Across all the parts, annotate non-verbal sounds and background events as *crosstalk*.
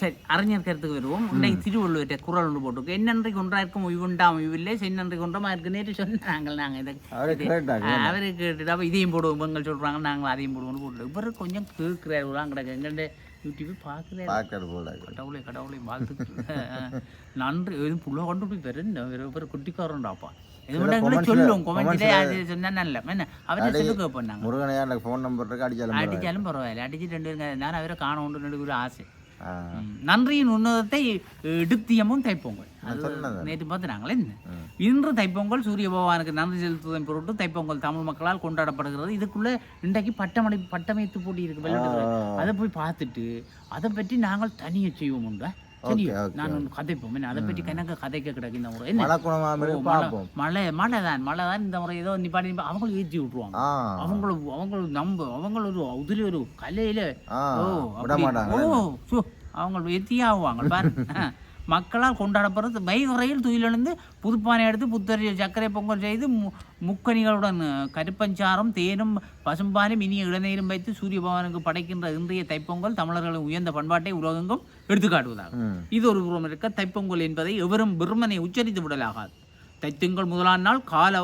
சரி அறிஞர் கருத்துக்கு வருவோம். இன்னைக்கு திருவள்ளுவர்கிட்ட குரல் ஒன்று போட்டிருக்கு. என்னன்றைக்கு ஒன்றாயிருக்கும்? உய்வுண்டாம் உய்வில்லை சென்னன்றைக்கு ஒன்றமா இருக்கு? நேற்று சொன்னாங்க நாங்கள் இதை. அவரே கேட்டுட்டு அப்போ இதையும் போடுவோம் பெண்கள் சொல்கிறாங்க நாங்கள் அதையும் போடுவோம்னு போட்டு இவர் கொஞ்சம் கேட்குறாரு தான் கிடக்கு எங்கள்கிட்ட யூடியூப் போல கடவுளே கடவுளே வாழ்த்துக்கள். நன்றி. எதுவும் புள்ள கொண்டு போய் பெரு பேர் குட்டிக்காரன்டாப்பா. எங்களை சொல்லுவோம் கொமெண்ட்ல அது சொன்னா நல்ல. என்ன? அவரை சொல்லு கேட்போம் நாங்கள் முருகனையா ஃபோன் நம்பர் இருக்கு அடிச்சாலும். அடிச்சாலும் பரவாயில்ல. அடிச்சு ரெண்டு பேருங்க நான் அவரை காண உண்டு ரெண்டு ஒரு ஆசை. நன்றியின் உன்னதத்தை எடுத்தியமும் தைப்பொங்கல். அது. நேற்று பார்த்து நாங்களே இன்று தைப்பொங்கல் சூரிய பகவானுக்கு நன்றி செலுத்துவதன் பொருட்டு தைப்பொங்கல் தமிழ் மக்களால் கொண்டாடப்படுகிறது. இதுக்குள்ள இன்றைக்கு பட்டமடை பட்டமைத்து போட்டி இருக்கு வெள்ளத்துல. அதை போய் பார்த்துட்டு அதை பற்றி நாங்கள் தனியாக செய்வோம் உண்டா? நான் ஒன்று கதைப்போம். என்ன? அதை பற்றி கணக்கு கதைக்க கிடக்கு இந்த முறை. என்ன? மழை மழை தான் மழை தான் இந்த முறை ஏதோ நிப்பாட்டி நிப்பா- அவங்களும் ஏற்றி விட்டுருவாங்க. அவங்களும் அவங்களும் நம்ப அவங்க ஒரு கலையில ஓ ஓ அவங்க எத்தியாகுவாங்க பாரு. மக்களால் கொண்டாடப்படுறது வைகுறையில் துயிலெழுந்து புதுப்பானை எடுத்து புத்தரி சர்க்கரை பொங்கல் செய்து மு- முக்கணிகளுடன் கருப்பஞ்சாரம் தேனும் பசும்பாலும் இனிய இளநீரும் வைத்து சூரிய பகவானுக்கு படைக்கின்ற இன்றைய தைப்பொங்கல் தமிழர்களின் உயர்ந்த பண்பாட்டை உலகெங்கும் எடுத்துக்காட்டுவதாகும் இது ஒரு புறம் இருக்க தைப்பொங்கல் என்பதை எவரும் வெறுமனை உச்சரித்து விடலாகாது தைத்திங்கள் முதலாம் நாள் கால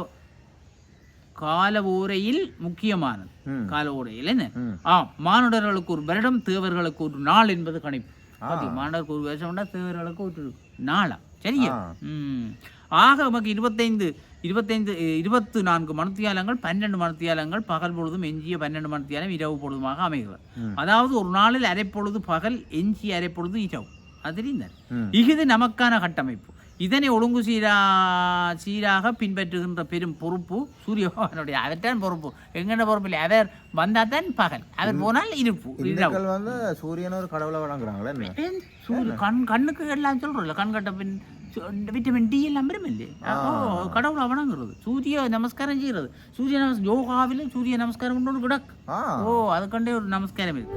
கால ஓரையில் முக்கியமானது. கால ஓரையில் என்ன. ஆம் மானுடர்களுக்கு ஒரு வருடம் தேவர்களுக்கு ஒரு நாள் என்பது கணிப்பு மானுடருக்கு ஒரு வருஷம்னா தேவர்களுக்கு ஒரு நாளா? சரியா? ஆக நமக்கு இருபத்தைந்து இருபத்தைந்து இருபத்து நான்கு மணித்தியாலங்கள் பன்னெண்டு மணித்தியாலங்கள் பகல் பொழுதும் எஞ்சிய பன்னெண்டு மணித்தியாலம் இரவு பொழுதுமாக அமைகிறது. அதாவது ஒரு நாளில் அரை பொழுது பகல் எஞ்சிய அரை பொழுது இரவு. அது தெரிந்தார் ம். இஃது நமக்கான கட்டமைப்பு. இதனை ஒழுங்கு சீரா சீராக பின்பற்றுகின்ற பெரும் பொறுப்பு சூரிய பகவானுடைய அவர்தான் பொறுப்பு. எங்கட பொறுப்பு இல்லை. அவர் வந்தால் தான் பகல். அவர் போனால் இருப்பு. வந்து சூரியன் ஒரு கடவுளை ஏன்? சூரிய கண் கண்ணுக்கு எல்லாம் சொல்றோம்ல. கண் கட்ட பின் விட்டமின் டி எல்லாம் வருமில்லை ஓ கடவுளை வணங்குறது. சூரிய நமஸ்காரம் செய்கிறது சூரிய நமஸ் யோகாவில் சூரிய நமஸ்காரம் கொண்டு கிடக்கு. ஓ அது கண்டே ஒரு நமஸ்காரம் இருக்கு.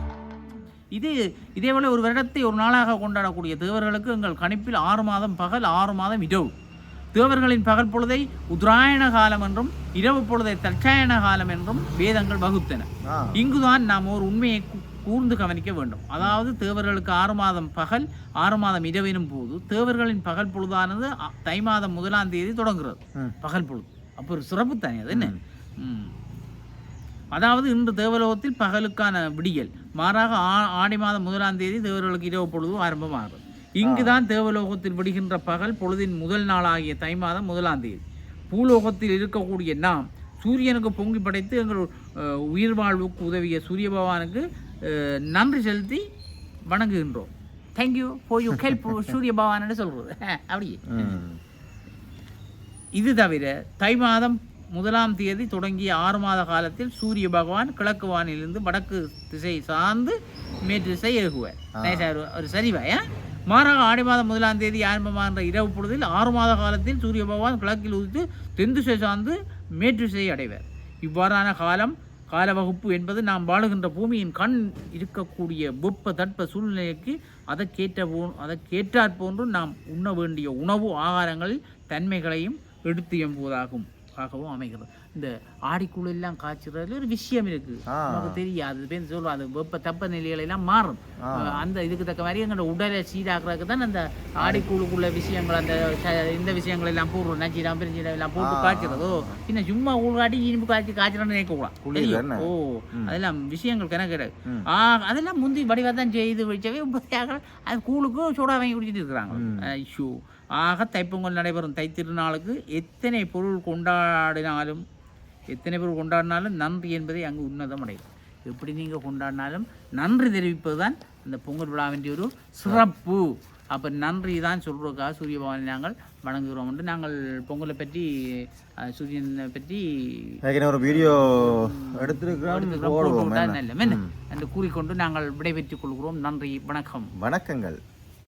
இது இதேபோல ஒரு வருடத்தை ஒரு நாளாக கொண்டாடக்கூடிய தேவர்களுக்கு எங்கள் கணிப்பில் ஆறு மாதம் பகல் ஆறு மாதம் இரவு. தேவர்களின் பகல் பொழுதை உத்ராயண காலம் என்றும் இரவு பொழுதை தட்சாயண காலம் என்றும் வேதங்கள் வகுத்தன. இங்குதான் நாம் ஒரு உண்மையை கூர்ந்து கவனிக்க வேண்டும். அதாவது தேவர்களுக்கு ஆறு மாதம் பகல் ஆறு மாதம் இரவினும் போது தேவர்களின் பகல் பொழுதானது தை மாதம் முதலாம் தேதி தொடங்குகிறது. பகல் பொழுது. அப்போ ஒரு சிறப்பு தானே அது என்ன. அதாவது இன்று தேவலோகத்தில் பகலுக்கான விடியல். மாறாக ஆ- ஆடி மாதம் முதலாம் தேதி தேவர்களுக்கு இரவு பொழுது ஆரம்பமாகிறது இங்குதான் தேவலோகத்தில் விடுகின்ற பகல் பொழுதின் முதல் நாளாகிய தை மாதம் முதலாம் தேதி. பூலோகத்தில் இருக்கக்கூடிய நாம் சூரியனுக்கு பொங்கி படைத்து எங்கள் உயிர் வாழ்வுக்கு உதவிய சூரிய பகவானுக்கு நன்றி செலுத்தி வணங்குகின்றோம். தேங்க்யூ ஃபார் யூ ஹெல்ப் சூரிய பகவான்னு சொல்கிறது *laughs* அப்படியே. இது தவிர தை மாதம் முதலாம் தேதி தொடங்கிய ஆறு மாத காலத்தில் சூரிய பகவான் கிழக்கு வானிலிருந்து வடக்கு திசை சார்ந்து மேற்கு திசை ஏகுவார் நைஸா ஒரு- ஒரு சரிவாயா மாறாக ஆடி மாதம் முதலாம் தேதி ஆரம்பமாகின்ற இரவு பொழுதில் ஆறு மாத காலத்தில் சூரிய பகவான் கிழக்கில் உதித்து தென் திசை சார்ந்து மேற்கு திசையை அடைவார். இவ்வாறான காலம் கால வகுப்பு என்பது நாம் வாழுகின்ற பூமியின் கண் இருக்கக்கூடிய வெப்ப தட்ப சூழ்நிலைக்கு அதற்கேற்ற போ அதற்கேற்றாற் போன்று நாம் உண்ண வேண்டிய உணவு ஆகாரங்களில் தன்மைகளையும் எடுத்து எம்புவதாகும். ஆகவும் அமைகிறது. இந்த ஆடிக்குழு எல்லாம் காய்ச்சறதுல ஒரு விஷயம் இருக்கு. நமக்கு தெரியாது பேர் சொல்லுவோம் அது வெப்ப தப்ப நிலைகள் எல்லாம் மாறும் அந்த இதுக்கு தக்க மாதிரி எங்களோட உடலை சீராக்குறதுக்கு தான் அந்த ஆடிக்குழுக்குள்ள விஷயங்கள் அந்த இந்த விஷயங்கள் எல்லாம் போடுறோம் நச்சீரம் பெருஞ்சீரம் எல்லாம் போட்டு காய்ச்சறதோ இன்னும் சும்மா ஊழ்காட்டி இனிப்பு காய்ச்சி தெரியும். என்ன? ஓ அதெல்லாம் விஷயங்கள் கணக்கு அதெல்லாம் முந்தி வடிவாக தான் செய்து வச்சவே அது கூழுக்கும் சூடா வாங்கி குடிச்சிட்டு இருக்கிறாங்க. ஐஷோ ஆக தைப்பொங்கல் நடைபெறும். தைத்திருநாளுக்கு எத்தனை பொருள் கொண்டாடினாலும் எத்தனை பொருள் கொண்டாடினாலும் நன்றி என்பதை அங்கு உன்னதம் அடையும் எப்படி நீங்கள் கொண்டாடினாலும் நன்றி தெரிவிப்பது தான் அந்த பொங்கல் விழாவின் ஒரு சிறப்பு. அப்போ நன்றி தான் சொல்கிறதுக்காக சூரிய பகவானை நாங்கள் வணங்குகிறோம் என்று நாங்கள் பொங்கலை பற்றி சூரியனை பற்றி ஒரு வீடியோ எடுத்திருக்கிறோம்? நல்ல என்று கூறிக்கொண்டு நாங்கள் விடைபெற்றுக் கொள்கிறோம். நன்றி வணக்கம். வணக்கங்கள்.